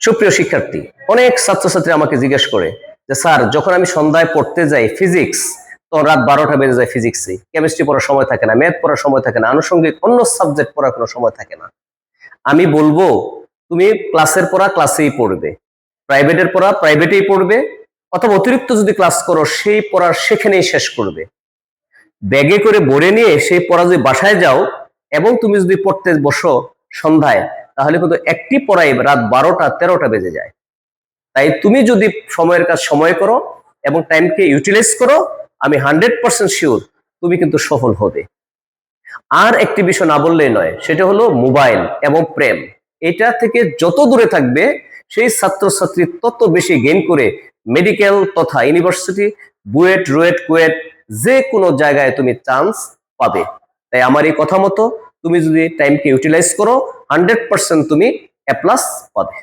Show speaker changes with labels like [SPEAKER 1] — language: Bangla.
[SPEAKER 1] সুপ্রিয় শিক্ষার্থী, অনেক ছাত্রছাত্রী আমাকে জিজ্ঞেস করে যে, স্যার, যখন আমি সন্ধ্যায় পড়তে যাই ফিজিক্স তখন রাত বারোটা বেজে যায় ফিজিক্সে। কেমিস্ট্রি পড়ার সময় থাকে না, ম্যাথ পড়ার সময় থাকে না, আনুষঙ্গিক অন্য সাবজেক্ট পড়ার কোনো সময় থাকে না। আমি বলব, তুমি ক্লাসের পড়া ক্লাসেই পড়বে। প্রাইভেটের পড়া প্রাইভেটেই পড়বে, অথবা অতিরিক্ত যদি ক্লাস করো, সেই পড়ার সেখানেই শেষ করবে। ব্যাগে করে ভরে নিয়ে সেই পড়া যদি বাসায় যাও, এবং তুমি যদি পড়তে বসো সন্ধ্যায় তাহলে কিন্তু একটি পড়াই রাত বারোটা, তেরোটা বেজে যায়। তাই তুমি যদি সময়ের কাজ সময় করো এবং টাইমকে ইউটিলাইজ করো, আমি হান্ড্রেড পার্সেন্ট শিওর তুমি কিন্তু সফল হবে। আর একটি বিষয় না বললেই নয়, সেটা হলো মোবাইল এবং প্রেম। এটা থেকে যত দূরে থাকবে, সেই ছাত্রছাত্রী তত বেশি গেইন করে মেডিকেল তথা ইউনিভার্সিটি বুয়েট, রুয়েট, কুয়েট, যে কোনো জায়গায় তুমি চান্স পাবে। তাই আমার এই কথা মতো তুমি যদি টাইমকে ইউটিলাইজ করো হান্ড্রেড পার্সেন্ট তুমি এ প্লাস পাবে।